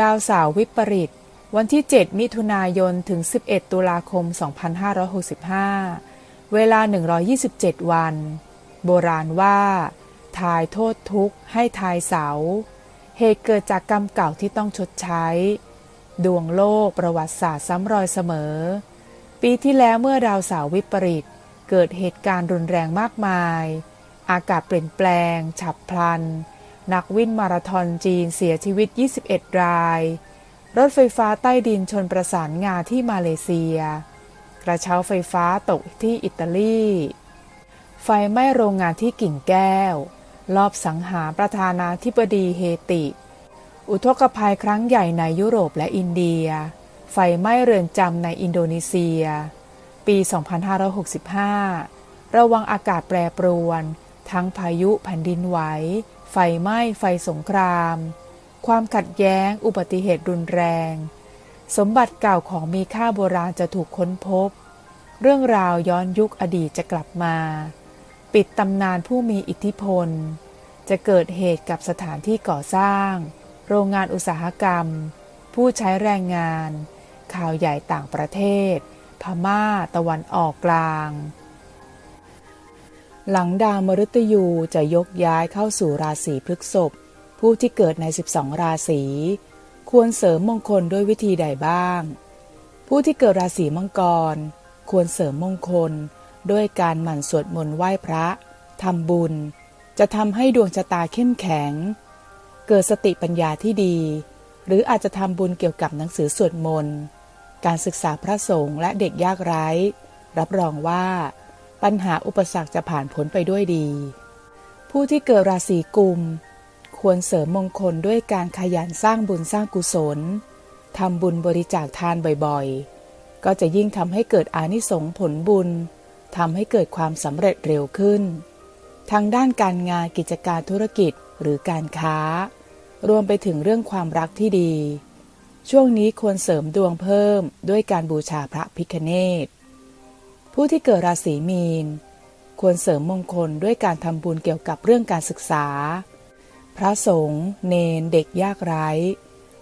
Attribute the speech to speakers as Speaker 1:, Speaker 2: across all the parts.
Speaker 1: ดาวเสาววิปริต วันที่ 7 มิถุนายน ถึง 11 ตุลาคม 2565 เวลา 127 วัน โบราณว่า ทายโทษทุกข์ให้ทายเสา เหตุเกิดจากกรรมเก่าที่ต้องชดใช้ ดวงโลกประวัติศาสตร์ซ้ำรอยเสมอ ปีที่แล้วเมื่อดาวเสาววิปริต เกิดเหตุการณ์รุนแรงมากมาย อากาศเปลี่ยนแปลง ฉับพลัน นักวิ่งมาราธอนจีนเสียชีวิต 21 ราย รถไฟฟ้าใต้ดินชนประสานงาที่มาเลเซีย กระเช้าไฟฟ้าตกที่อิตาลี ไฟไหม้โรงงานที่กิ่งแก้วลอบสังหารประธานาธิบดีเฮติ อุทกภัยครั้งใหญ่ในยุโรปและอินเดีย ไฟไหม้เรือนจำในอินโดนีเซีย ปี 2565 ระวังอากาศแปรปรวน ทั้งพายุแผ่นดินไหว ไฟไหม้ไฟสงคราม ความขัดแย้ง อุบัติเหตุรุนแรง สมบัติเก่าของมีค่าโบราณจะถูกค้นพบ เรื่องราวย้อนยุคอดีตจะกลับมา ปิดตำนานผู้มีอิทธิพล จะเกิดเหตุกับสถานที่ก่อสร้าง โรงงานอุตสาหกรรม ผู้ใช้แรงงาน ข่าวใหญ่ต่างประเทศ พม่า ตะวันออกกลาง หลังดาวมฤตยูจะยกย้ายเข้าสู่ราศีพฤกษภผู้ที่เกิดใน 12 ราศี ควรเสริมมงคลด้วยวิธีใดบ้าง ผู้ที่เกิดราศีมังกร ควรเสริมมงคลด้วยการหมั่นสวดมนต์ไหว้พระทำบุญ จะทำให้ดวงชะตาเข้มแข็ง เกิดสติปัญญาที่ดี หรืออาจจะทำบุญเกี่ยวกับหนังสือสวดมนต์ การศึกษาพระสงฆ์และเด็กยากไร้ รับรองว่า ปัญหาอุปสรรคจะผ่านพ้นไปด้วยดี ผู้ที่เกิดราศีกุม ควรเสริมมงคลด้วยการขยันสร้างบุญสร้างกุศลทำบุญบริจาคทานบ่อยๆ ก็จะยิ่งทำให้เกิดอานิสงส์ผลบุญทำให้เกิดความสำเร็จเร็วขึ้น ทางด้านการงานกิจการธุรกิจหรือการค้า รวมไปถึงเรื่องความรักที่ดี ช่วงนี้ควรเสริมดวงเพิ่มด้วยการบูชาพระพิคเนต ผู้ที่เกิดราศีมีน ควรเสริมมงคลด้วยการทำบุญเกี่ยวกับเรื่องการศึกษา พระสงฆ์เนนเด็กยากไร้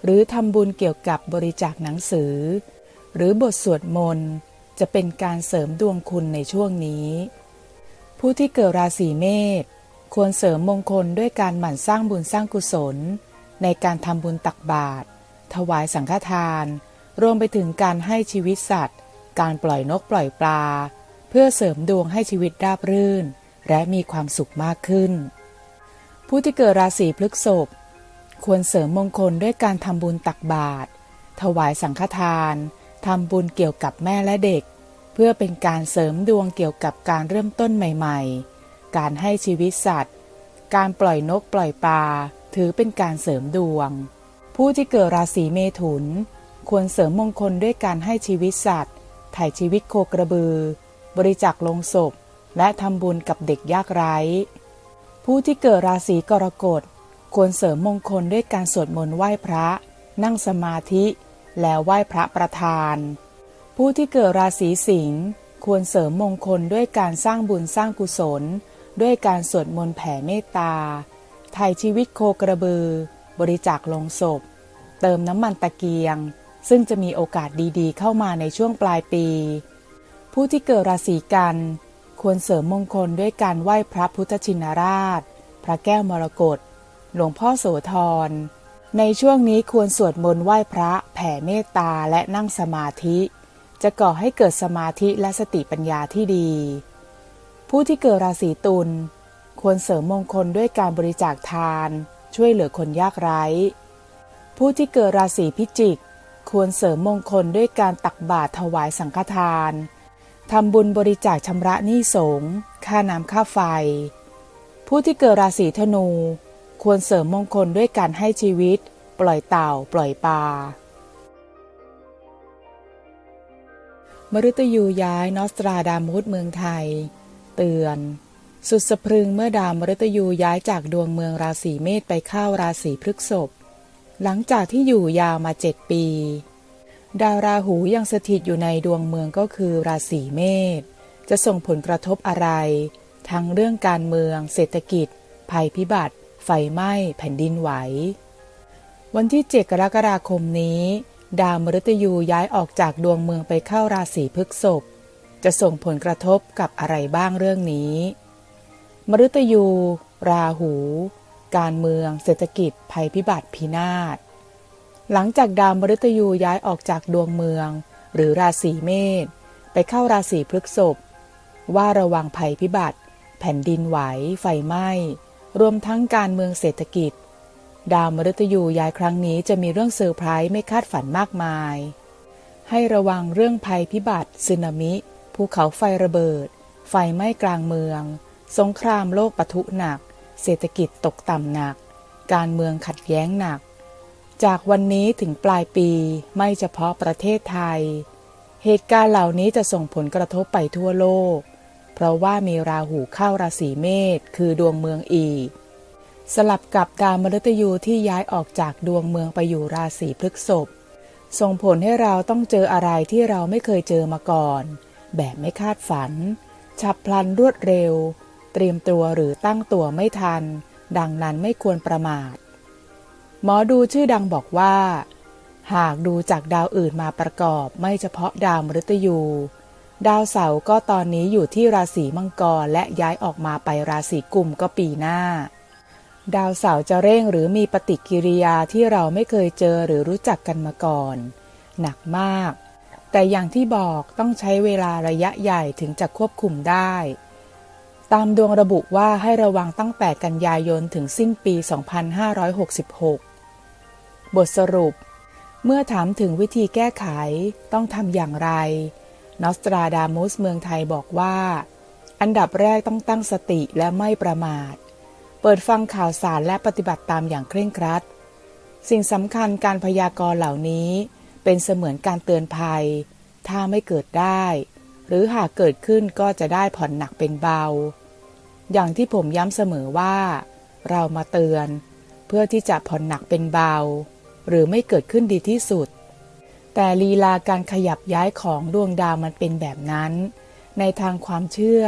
Speaker 1: หรือทำบุญเกี่ยวกับบริจาคหนังสือ หรือบทสวดมนต์จะเป็นการเสริมดวงคุณในช่วงนี้ ผู้ที่เกิดราศีเมษควรเสริมมงคลด้วยการหมั่นสร้างบุญสร้างกุศล ในการทำบุญตักบาตรถวายสังฆทาน รวมไปถึงการให้ชีวิตสัตว์ การปล่อยนกปล่อยปลา เพื่อเสริมดวงให้ชีวิตราบรื่น และมีความสุขมากขึ้น ผู้ที่เกิดราศีพฤกษภควรเสริมมงคลด้วยการทำบุญตักบาตรถวายสังฆทานทำบุญเกี่ยวกับแม่และเด็ก เพื่อเป็นการเสริมดวงเกี่ยวกับการเริ่มต้นใหม่ๆ การให้ชีวิตสัตว์ การปล่อยนกปล่อยปลาถือเป็นการเสริมดวง ผู้ที่เกิดราศีเมถุน ควรเสริมมงคลด้วยการให้ชีวิตสัตว์ ถ่ายชีวิตโคกระบือ บริจาคลงศพ และทำบุญกับเด็กยากไร้ ผู้ที่เกิดราศีกรกฎควรเสริมมงคลด้วยการสวดมนต์ไหว้พระ นั่งสมาธิ แล้วไหว้พระประธาน ผู้ที่เกิดราศีสิงห์ควรเสริมมงคลด้วยการสร้างบุญสร้างกุศล ด้วยการสวดมนต์แผ่เมตตาถ่ายชีวิตโคกระบือ บริจาคลงศพ เติมน้ำมันตะเกียง ซึ่งจะมีโอกาสดีๆ เข้ามาในช่วงปลายปี ผู้ที่เกิดราศีกัน ควรเสริมมงคลด้วยการไหว้พระพุทธชินราช พระแก้วมรกตหลวงพ่อโสธร ในช่วงนี้ควรสวดมนต์ไหว้พระแผ่เมตตาและนั่งสมาธิ จะก่อให้เกิดสมาธิและสติปัญญาที่ดี ผู้ที่เกิดราศีตุลควรเสริมมงคลด้วยการบริจาคทาน ช่วยเหลือคนยากไร้ ผู้ที่เกิดราศีพิจิก ควรเสริมมงคลด้วยการตักบาตรถวายสังฆทานทำบุญบริจาคชำระหนี้สงฆ์ค่าน้ำค่าไฟ ผู้ที่เกิดราศีธนู ควรเสริมมงคลด้วยการให้ชีวิต ปล่อยเต่า ปล่อยปลามฤตยูย้ายนอสตราดามุสเมืองไทย เตือน สุดสะพรึงเมื่อดาวมฤตยูย้ายจากดวงเมืองราศีเมษไปเข้าราศีพฤกษภ หลังจากที่อยู่ยาวมาเจ็ดปี ดาวราหูยังสถิตอยู่ในดวงเมืองก็คือราศีเมษจะส่งผลกระทบอะไร ทั้งเรื่องการเมือง เศรษฐกิจ ภัยพิบัติ ไฟไหม้ แผ่นดินไหว วันที่ 7 กรกฎาคมนี้ ดาวมฤตยูย้ายออกจากดวงเมืองไปเข้าราศีพฤษภจะส่งผลกระทบกับอะไรบ้างเรื่องนี้ มฤตยู ราหู การเมือง เศรษฐกิจ ภัยพิบัติพินาศ หลังจากดาวมฤตยูย้ายออกจากดวงเมือง หรือราศีเมษไปเข้าราศีพฤกษภว่าระวังภัยพิบัติ แผ่นดินไหว ไฟไหม้ รวมทั้งการเมืองเศรษฐกิจ ดาวมฤตยูย้ายครั้งนี้จะมีเรื่องเซอร์ไพรส์ไม่คาดฝันมากมาย ให้ระวังเรื่องภัยพิบัติสึนามิ ภูเขาไฟระเบิด ไฟไหม้กลางเมือง สงครามโลกปะทุหนัก เศรษฐกิจตกต่ำหนัก การเมืองขัดแย้งหนัก จากวันนี้ถึงปลายปีไม่เฉพาะประเทศไทย เหตุการณ์เหล่านี้จะส่งผลกระทบไปทั่วโลก เพราะว่ามีราหูเข้าราศีเมษคือดวงเมืองอีก สลับกับดาวมฤตยูที่ย้ายออกจากดวงเมืองไปอยู่ราศีพฤกษภส่งผลให้เราต้องเจออะไรที่เราไม่เคยเจอมาก่อน แบบไม่คาดฝัน ฉับพลันรวดเร็ว เตรียมตัวหรือตั้งตัวไม่ทัน ดังนั้นไม่ควรประมาท หมอดูชื่อดังบอกว่า หากดูจากดาวอื่นมาประกอบไม่เฉพาะดาวมฤตยู ดาวเสาร์ก็ตอนนี้อยู่ที่ราศีมังกรและย้ายออกมาไปราศีกุมก็ปีหน้า ดาวเสาร์จะเร่งหรือมีปฏิกิริยาที่เราไม่เคยเจอหรือรู้จักกันมาก่อน หนักมาก แต่อย่างที่บอกต้องใช้เวลาระยะใหญ่ถึงจะควบคุมได้ ตามดวงระบุว่าให้ระวังตั้งแต่กันยายนถึงสิ้นปี 2566 บทสรุป เมื่อถามถึงวิธีแก้ไขต้องทำอย่างไร นอสตราดามุสเมืองไทยบอกว่า อันดับแรกต้องตั้งสติและไม่ประมาท เปิดฟังข่าวสารและปฏิบัติตามอย่างเคร่งครัด สิ่งสำคัญการพยากรณ์เหล่านี้ เป็นเสมือนการเตือนภัย ถ้าไม่เกิดได้ หรือหากเกิดขึ้นก็จะได้ผ่อนหนักเป็นเบา อย่างที่ผมย้ำเสมอว่า เรามาเตือน เพื่อที่จะผ่อนหนักเป็นเบา หรือไม่เกิดขึ้นดีที่สุด แต่ลีลาการขยับย้ายของดวงดาวมันเป็นแบบนั้น ในทางความเชื่อ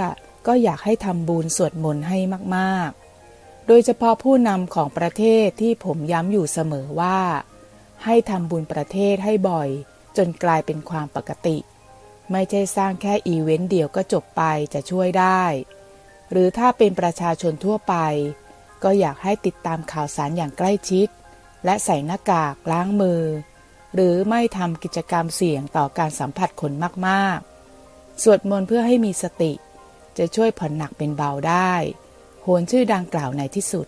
Speaker 1: ก็อยากให้ทำบุญสวดมนต์ให้มากๆ โดยเฉพาะผู้นำของประเทศที่ผมย้ำอยู่เสมอว่า ให้ทำบุญประเทศให้บ่อย จนกลายเป็นความปกติ ไม่ใช่สร้างแค่อีเวนต์เดียวก็จบไปจะช่วยได้ หรือถ้าเป็นประชาชนทั่วไป ก็อยากให้ติดตามข่าวสารอย่างใกล้ชิด และใส่หน้ากากล้างมือ หรือไม่ทำกิจกรรมเสี่ยงต่อการสัมผัสคนมากๆ สวดมนต์เพื่อให้มีสติ จะช่วยผ่อนหนักเป็นเบาได้โหนชื่อดังกล่าวในที่สุด